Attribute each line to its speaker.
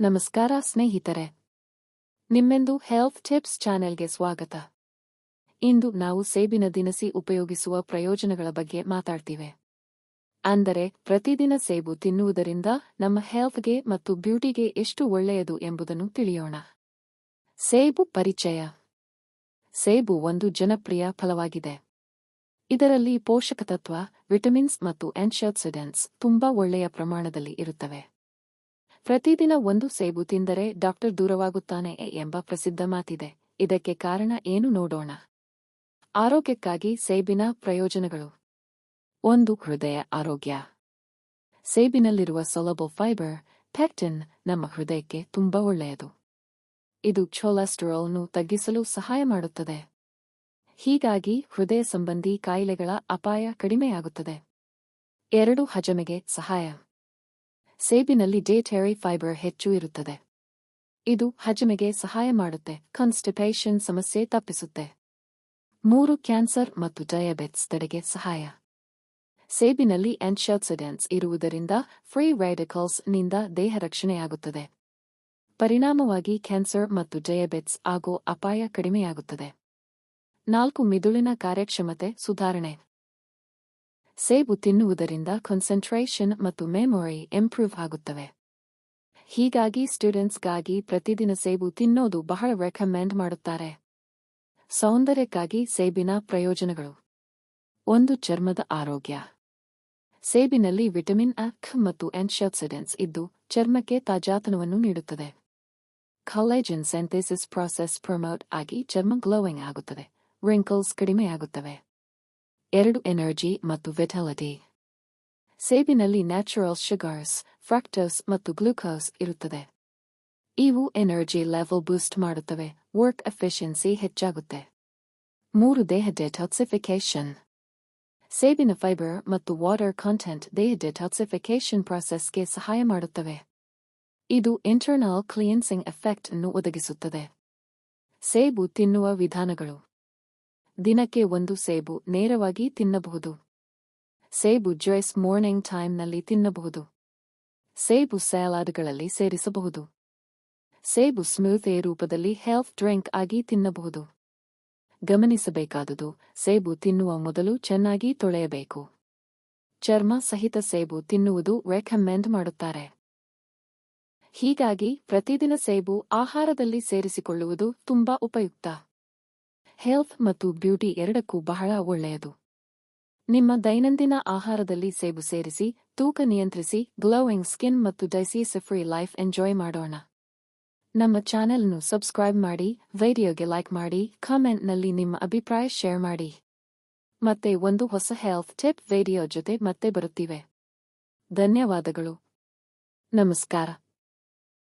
Speaker 1: ನಮಸ್ಕಾರ ಸ್ನೇಹಿತರೆ. ನಿಮ್ಮೆಂದು health tips ಚಾನೆಲ್ಗೆ ಸ್ವಾಗತ. ಇಂದು ನಾವು ಸೇಬಿನ ದಿನಸಿ ಉಪಯೋಗಿಸುವ ಪ್ರಯೋಜನಗಳ ಬಗ್ಗೆ ಮಾತಾಡ್ತೀವಿ. ಅಂದರೆ, ಪ್ರತಿದಿನ ಸೇಬು ತಿನ್ನುವುದರಿಂದ ನಮ್ಮ ಹೆಲ್ತ್ಗೆ ಮತ್ತು ಬ್ಯೂಟಿಗೆ ಎಷ್ಟು ಒಳ್ಳೆಯದು ಎಂಬುದನ್ನು ತಿಳಿಯೋಣ. ಸೇಬು ಪರಿಚಯ. ಸೇಬು ಒಂದು ಜನಪ್ರಿಯ ಫಲವಾಗಿದೆ. ಇದರಲ್ಲಿ ಪೋಷಕತತ್ವ, ವಿಟಮಿನ್ಸ್ ಮತ್ತು ಆಂಟಿಆಕ್ಸಿಡೆಂಟ್ಸ್ ತುಂಬಾ ಒಳ್ಳೆಯ ಪ್ರಮಾಣದಲ್ಲಿ ಇರುತ್ತವೆ. ಪ್ರತಿದಿನ ಒಂದು ಸೇಬು ತಿಂದರೆ ಡಾಕ್ಟರ್ ದೂರವಾಗುತ್ತಾನೆ ಎಂಬ ಪ್ರಸಿದ್ಧ ಮಾತಿದೆ. ಇದಕ್ಕೆ ಕಾರಣ ಏನು ನೋಡೋಣ. ಆರೋಗ್ಯಕ್ಕಾಗಿ ಸೇಬಿನ ಪ್ರಯೋಜನಗಳು. ಒಂದು, ಹೃದಯ ಆರೋಗ್ಯ. ಸೇಬಿನಲ್ಲಿರುವ ಸೊಲಬಲ್ ಫೈಬರ್, ಪೆಕ್ಟಿನ್, ನಮ್ಮ ಹೃದಯಕ್ಕೆ ತುಂಬಾ ಒಳ್ಳೆಯದು. ಇದು ಕೊಲೆಸ್ಟರಾಲ್ನು ತಗ್ಗಿಸಲು ಸಹಾಯ ಮಾಡುತ್ತದೆ. ಹೀಗಾಗಿ ಹೃದಯ ಸಂಬಂಧಿ ಕಾಯಿಲೆಗಳ ಅಪಾಯ ಕಡಿಮೆಯಾಗುತ್ತದೆ. ಎರಡು, ಹಜಮೆಗೆ ಸಹಾಯ. ಸೇಬಿನಲ್ಲಿ ಡೇಟೆರಿ ಫೈಬರ್ ಹೆಚ್ಚು ಇರುತ್ತದೆ. ಇದು ಹಜಮೆಗೆ ಸಹಾಯ ಮಾಡುತ್ತೆ ಕಾನ್ಸ್ಟಿಪೇಷನ್ ಸಮಸ್ಯೆ ತಪ್ಪಿಸುತ್ತೆ. ಮೂರು ಕ್ಯಾನ್ಸರ್ ಮತ್ತು ಡಯಾಬೆಟ್ಸ್ ತಡೆಗೆ ಸಹಾಯ. ಸೇಬಿನಲ್ಲಿ ಆಂಟಿಆಕ್ಸಿಡೆಂಟ್ಸ್ ಇರುವುದರಿಂದ ಫ್ರೀ ರೈಡಿಕಲ್ಸ್ನಿಂದ ದೇಹ ರಕ್ಷಣೆಯಾಗುತ್ತದೆ. ಪರಿಣಾಮವಾಗಿ ಕ್ಯಾನ್ಸರ್ ಮತ್ತು ಡಯಾಬೆಟ್ಸ್ ಆಗೋ ಅಪಾಯ ಕಡಿಮೆಯಾಗುತ್ತದೆ. ನಾಲ್ಕು, ಮಿದುಳಿನ ಕಾರ್ಯಕ್ಷಮತೆ ಸುಧಾರಣೆ. ಸೇಬು ತಿನ್ನುವುದರಿಂದ ಕಾನ್ಸಂಟ್ರೇಷನ್ ಮತ್ತು ಮೆಮೊರಿ ಇಂಪ್ರೂವ್ ಆಗುತ್ತವೆ. ಹೀಗಾಗಿ ಸ್ಟೂಡೆಂಟ್ಸ್ಗಾಗಿ ಪ್ರತಿದಿನ ಸೇಬು ತಿನ್ನೋದು ಬಹಳ ರೆಕಮೆಂಡ್ ಮಾಡುತ್ತಾರೆ. ಸೌಂದರ್ಯಕ್ಕಾಗಿ ಸೇಬಿನ ಪ್ರಯೋಜನಗಳು. ಒಂದು ಚರ್ಮದ ಆರೋಗ್ಯ. ಸೇಬಿನಲ್ಲಿ ವಿಟಮಿನ್ ಅಕ್ ಮತ್ತು ಆಂಟಿಆಕ್ಸಿಡೆಂಟ್ಸ್ ಇದ್ದು ಚರ್ಮಕ್ಕೆ ತಾಜಾತನವನ್ನು ನೀಡುತ್ತದೆ. ಕಾಲೇಜನ್ ಸೆಂಥೆಸಿಸ್ ಪ್ರಾಸೆಸ್ ಪ್ರಮೋಟ್ ಆಗಿ ಚರ್ಮ ಗ್ಲೋವಿಂಗ್ ಆಗುತ್ತದೆ. ರಿಂಕಲ್ಸ್ ಕಡಿಮೆಯಾಗುತ್ತವೆ. ಎರಡು ಎನರ್ಜಿ ಮತ್ತು ವಿಟಲಿಟಿ. ಸೇಬಿನಲ್ಲಿ ನ್ಯಾಚುರಲ್ ಶುಗರ್ಸ್ ಫ್ರಾಕ್ಟೋಸ್ ಮತ್ತು ಗ್ಲೂಕೋಸ್ ಇರುತ್ತದೆ. ಇವು ಎನರ್ಜಿ ಲೆವೆಲ್ ಬೂಸ್ಟ್ ಮಾಡುತ್ತವೆ ವರ್ಕ್ ಎಫಿಷಿಯನ್ಸಿ ಹೆಚ್ಚಾಗುತ್ತೆ. ಮೂರು ದೇಹ ಡೆಟಾಕ್ಸಿಫಿಕೇಶನ್ ಸೇಬಿನ ಫೈಬರ್ ಮತ್ತು ವಾಟರ್ ಕಾಂಟೆಂಟ್ ದೇಹ ಡೆಟಾಕ್ಸಿಫಿಕೇಶನ್ ಪ್ರಾಸೆಸ್ಗೆ ಸಹಾಯ ಮಾಡುತ್ತವೆ. ಇದು ಇಂಟರ್ನಲ್ ಕ್ಲಿಯನ್ಸಿಂಗ್ ಎಫೆಕ್ಟ್ ಅನ್ನು ಒದಗಿಸುತ್ತದೆ. ಸೇಬು ತಿನ್ನುವ ವಿಧಾನಗಳು. ದಿನಕ್ಕೆ ಒಂದು ಸೇಬು ನೇರವಾಗಿ ತಿನ್ನಬಹುದು. ಸೇಬು ಜ್ಯೂಸ್ ಮಾರ್ನಿಂಗ್ ಟೈಮ್ನಲ್ಲಿ ತಿನ್ನಬಹುದು. ಸೇಬು ಸ್ಯಾಲಾಡ್ಗಳಲ್ಲಿ ಸೇರಿಸಬಹುದು. ಸೇಬು ಸ್ಮೂಥೆ ರೂಪದಲ್ಲಿ ಹೆಲ್ತ್ ಡ್ರಿಂಕ್ ಆಗಿ ತಿನ್ನಬಹುದು. ಗಮನಿಸಬೇಕಾದುದು, ಸೇಬು ತಿನ್ನುವ ಮೊದಲು ಚೆನ್ನಾಗಿ ತೊಳೆಯಬೇಕು. ಚರ್ಮ ಸಹಿತ ಸೇಬು ತಿನ್ನುವುದು ರೆಕಮೆಂಡ್ ಮಾಡುತ್ತಾರೆ. ಹೀಗಾಗಿ ಪ್ರತಿದಿನ ಸೇಬು ಆಹಾರದಲ್ಲಿ ಸೇರಿಸಿಕೊಳ್ಳುವುದು ತುಂಬಾ ಉಪಯುಕ್ತ. ಹೆಲ್ತ್ ಮತ್ತು ಬ್ಯೂಟಿ ಎರಡಕ್ಕೂ ಬಹಳ ಒಳ್ಳೆಯದು. ನಿಮ್ಮ ದೈನಂದಿನ ಆಹಾರದಲ್ಲಿ ಸೇಬು ಸೇರಿಸಿ, ತೂಕ ನಿಯಂತ್ರಿಸಿ ಗ್ಲೋವಿಂಗ್ ಸ್ಕಿನ್ ಮತ್ತು ಡೈಸೀಸ್ ಫ್ರೀ ಲೈಫ್ ಎಂಜಾಯ್ ಮಾಡೋಣ. ನಮ್ಮ ಚಾನೆಲ್ನು ಸಬ್ಸ್ಕ್ರೈಬ್ ಮಾಡಿ, ವಿಡಿಯೋಗೆ ಲೈಕ್ ಮಾಡಿ, ಕಾಮೆಂಟ್ನಲ್ಲಿ ನಿಮ್ಮ ಅಭಿಪ್ರಾಯ ಶೇರ್ ಮಾಡಿ. ಮತ್ತೆ ಒಂದು ಹೊಸ ಹೆಲ್ತ್ ಟಿಪ್ ವಿಡಿಯೋ ಜೊತೆ ಮತ್ತೆ ಬರುತ್ತಿವೆ. ಧನ್ಯವಾದಗಳು. ನಮಸ್ಕಾರ.